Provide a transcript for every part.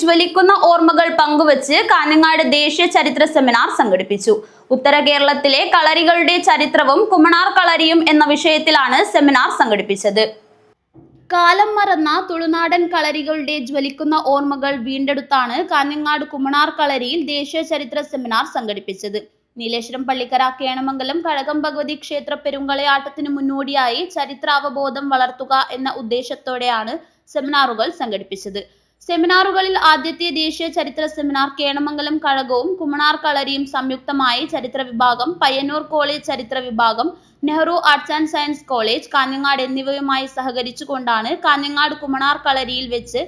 ജ്വലിക്കുന്ന ഓർമ്മകൾ പങ്കുവച്ച് കാഞ്ഞങ്ങാട് ദേശീയ ചരിത്ര സെമിനാർ സംഘടിപ്പിച്ചു. ഉത്തര കേരളത്തിലെ കളരികളുടെ ചരിത്രവും കുമണാർ കളരിയും എന്ന വിഷയത്തിലാണ് സെമിനാർ സംഘടിപ്പിച്ചത്. കാലം മറന്ന തുളുനാടൻ കളരികളുടെ ജ്വലിക്കുന്ന ഓർമ്മകൾ വീണ്ടെടുത്താണ് കാഞ്ഞങ്ങാട് കുമണാർ കളരിയിൽ ദേശീയ ചരിത്ര സെമിനാർ സംഘടിപ്പിച്ചത്. നീലേശ്വരം പള്ളിക്കര കേണമംഗലം കഴകം ഭഗവതി ക്ഷേത്ര പെരുങ്കളയാട്ടത്തിന് മുന്നോടിയായി ചരിത്രാവബോധം വളർത്തുക എന്ന ഉദ്ദേശത്തോടെയാണ് സെമിനാറുകൾ സംഘടിപ്പിച്ചത്. സെമിനാറുകളിൽ ആദ്യത്തെ ദേശീയ ചരിത്ര സെമിനാർ കേണമംഗലം കഴകവും കുമണാർ കളരിയും സംയുക്തമായി ചരിത്ര വിഭാഗം പയ്യന്നൂർ കോളേജ് ചരിത്ര വിഭാഗം Nehru arts and science college Kanhangad എന്നിവയുമായി സഹകരിച്ചുകൊണ്ടാണ് കാഞ്ഞങ്ങാട് കുമണാർ കളരിയിൽ വെച്ച്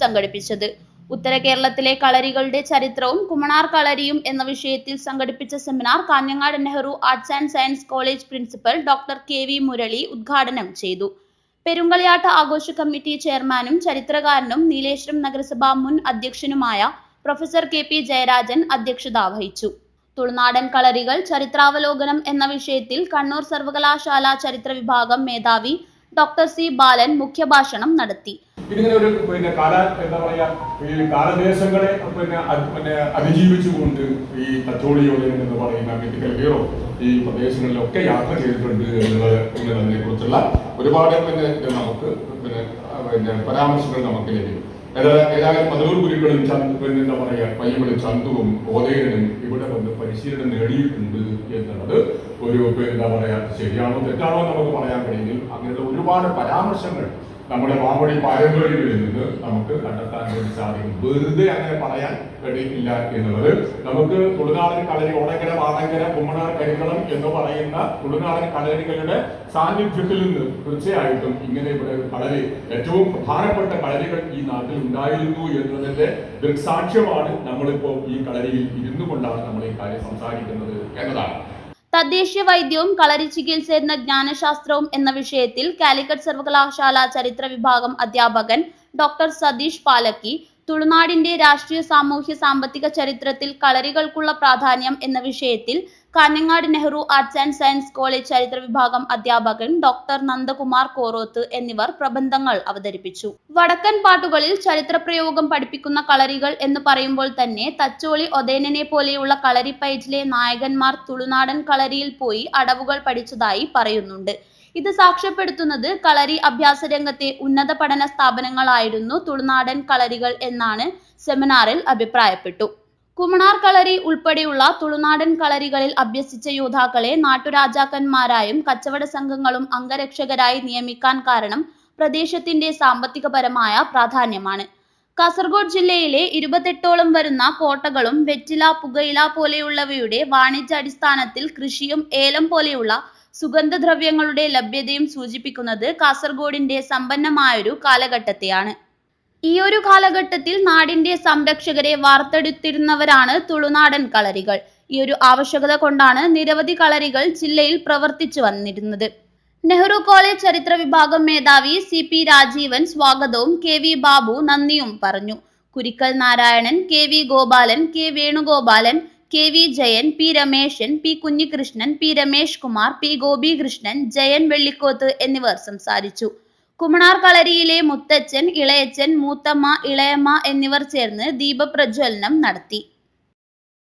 സംഘടിപ്പിച്ചത്. ഉത്തര കേരളത്തിലെ കളരികളുടെ ചരിത്രവും കുമണാർ കളരിയും എന്ന വിഷയത്തിൽ സംഘടിപ്പിച്ച seminar Kanhangad Nehru arts and science college principal doctor K V Murali ഉദ്ഘാടനം ചെയ്തു. പെരുങ്കളിയാട്ട ആഘോഷ കമ്മിറ്റി ചെയർമാനും ചരിത്രകാരനും നീലേശ്വരം നഗരസഭാ മുൻ അധ്യക്ഷനുമായ പ്രൊഫസർ കെ പി ജയരാജൻ അധ്യക്ഷത വഹിച്ചു. തുളുനാടൻ കളരികൾ ചരിത്രാവലോകനം എന്ന വിഷയത്തിൽ കണ്ണൂർ സർവകലാശാല ചരിത്ര വിഭാഗം മേധാവി ഡോക്ടർ സി ബാലൻ മുഖ്യഭാഷണം നടത്തി. ഇതിങ്ങനെ ഒരു പിന്നെ കാല എന്താ പറയാ ഈ കാലദേശങ്ങളെ പിന്നെ പിന്നെ അതിജീവിച്ചുകൊണ്ട് ഈ തച്ചോളിയോലൻ എന്ന് പറയുന്ന മെഡിക്കൽ ഹീറോ ഈ പ്രദേശങ്ങളിലൊക്കെ യാത്ര ചെയ്തിട്ടുണ്ട് എന്നുള്ളത് എന്നുള്ളതിനെ കുറിച്ചുള്ള ഒരുപാട് പിന്നെ നമുക്ക് പിന്നെ പിന്നെ പരാമർശങ്ങൾ നമുക്ക് ലഭിക്കും. ഏതാ- ഏതായാലും മധൂർ ഗുരുക്കളും പിന്നെ എന്താ പറയാ പയ്യകളും ചന്തുവും ഓതേനും ഇവിടെ വന്ന് പരിശീലനം നേടിയിട്ടുണ്ട് എന്നുള്ളത് ഒരു എന്താ പറയാ ശരിയാണോ തെറ്റാണോ നമുക്ക് പറയാൻ കഴിയുമെങ്കിൽ അങ്ങനെയുള്ള ഒരുപാട് പരാമർശങ്ങൾ നമ്മുടെ മാമ്പൊടി പാരമ്പര്യത്തിൽ നിന്ന് നമുക്ക് കണ്ടെത്താൻ വേണ്ടി സാധിക്കും. വെറുതെ അങ്ങനെ പറയാൻ കഴിയില്ല എന്നുള്ളത്. നമുക്ക് തുളുനാടൻ കളരി ഓടക്കര വാടങ്കര കുമ്മനാർ കരിക്കളം എന്ന് പറയുന്ന തുളുനാടൻ കളരികളുടെ സാന്നിധ്യത്തിൽ നിന്ന് തീർച്ചയായിട്ടും ഇങ്ങനെ ഇവിടെ കളരി ഏറ്റവും പ്രധാനപ്പെട്ട കളരികൾ ഈ നാട്ടിൽ ഉണ്ടായിരുന്നു എന്നതിന്റെ ദൃക്സാക്ഷ്യമാണ് നമ്മളിപ്പോൾ ഈ കളരിയിൽ ഇരുന്നു കൊണ്ടാണ് നമ്മൾ ഈ കാര്യം സംസാരിക്കുന്നത് എന്നതാണ്. തദ്ദേശീയ വൈദ്യവും കളരി ചികിത്സ എന്ന ജ്ഞാനശാസ്ത്രവും എന്ന വിഷയത്തിൽ കാലിക്കറ്റ് സർവകലാശാല ചരിത്ര വിഭാഗം അധ്യാപകൻ ഡോക്ടർ സതീഷ് പാലക്കി തുളുനാടിന്റെ രാഷ്ട്രീയ സാമൂഹ്യ സാമ്പത്തിക ചരിത്രത്തിൽ കളരികൾക്കുള്ള പ്രാധാന്യം എന്ന വിഷയത്തിൽ Kanhangad Nehru arts and science college ചരിത്ര വിഭാഗം അധ്യാപകൻ ഡോക്ടർ നന്ദകുമാർ കോറോത്ത് എന്നിവർ പ്രബന്ധങ്ങൾ അവതരിപ്പിച്ചു. വടക്കൻ പാട്ടുകളിൽ ചരിത്രപ്രയോഗം പഠിപ്പിക്കുന്ന കളരികൾ എന്ന് പറയുമ്പോൾ തന്നെ തച്ചോളി ഒതേനനെ പോലെയുള്ള കളരി പൈജിലെ നായകന്മാർ തുളുനാടൻ കളരിയിൽ പോയി അടവുകൾ പഠിച്ചതായി പറയുന്നുണ്ട്. ഇത് സാക്ഷ്യപ്പെടുത്തുന്നത് കളരി അഭ്യാസ രംഗത്തെ ഉന്നത പഠന സ്ഥാപനങ്ങളായിരുന്നു തുളുനാടൻ കളരികൾ എന്നാണ് സെമിനാറിൽ അഭിപ്രായപ്പെട്ടു. കുമണാർ കളരി ഉൾപ്പെടെയുള്ള തുളുനാടൻ കളരികളിൽ അഭ്യസിച്ച യോദ്ധാക്കളെ നാട്ടുരാജാക്കന്മാരായും കച്ചവട സംഘങ്ങളും അംഗരക്ഷകരായി നിയമിക്കാൻ കാരണം പ്രദേശത്തിന്റെ സാമ്പത്തികപരമായ പ്രാധാന്യമാണ്. കാസർഗോഡ് ജില്ലയിലെ ഇരുപത്തെട്ടോളം വരുന്ന കോട്ടകളും വെറ്റില പുകയില പോലെയുള്ളവയുടെ വാണിജ്യാടിസ്ഥാനത്തിൽ കൃഷിയും ഏലം പോലെയുള്ള സുഗന്ധദ്രവ്യങ്ങളുടെ ലഭ്യതയും സൂചിപ്പിക്കുന്നത് കാസർഗോഡിന്റെ സമ്പന്നമായൊരു കാലഘട്ടത്തെയാണ്. ഈ ഒരു കാലഘട്ടത്തിൽ നാടിന്റെ സംരക്ഷകരെ വാർത്തെടുത്തിരുന്നവരാണ് തുളുനാടൻ കളരികൾ. ഈ ഒരു ആവശ്യകത കൊണ്ടാണ് നിരവധി കളരികൾ ജില്ലയിൽ പ്രവർത്തിച്ചു വന്നിരുന്നത്. നെഹ്റു കോളേജ് ചരിത്ര വിഭാഗം മേധാവി സി പി രാജീവൻ സ്വാഗതവും കെ വി ബാബു നന്ദിയും പറഞ്ഞു. Kurikkal Narayanan K V Gopalan K Venugopalan K V Jayan P Rameshan P Kunhikrishnan P Ramesh Kumar P Gopikrishnan Jayan Vellikoth എന്നിവർ സംസാരിച്ചു. കുമണാർ കളരിയിലെ മുത്തച്ഛൻ ഇളയച്ഛൻ മൂത്തമ്മ ഇളയമ്മ എന്നിവർ ചേർന്ന് ദീപപ്രജ്വലനം നടത്തി.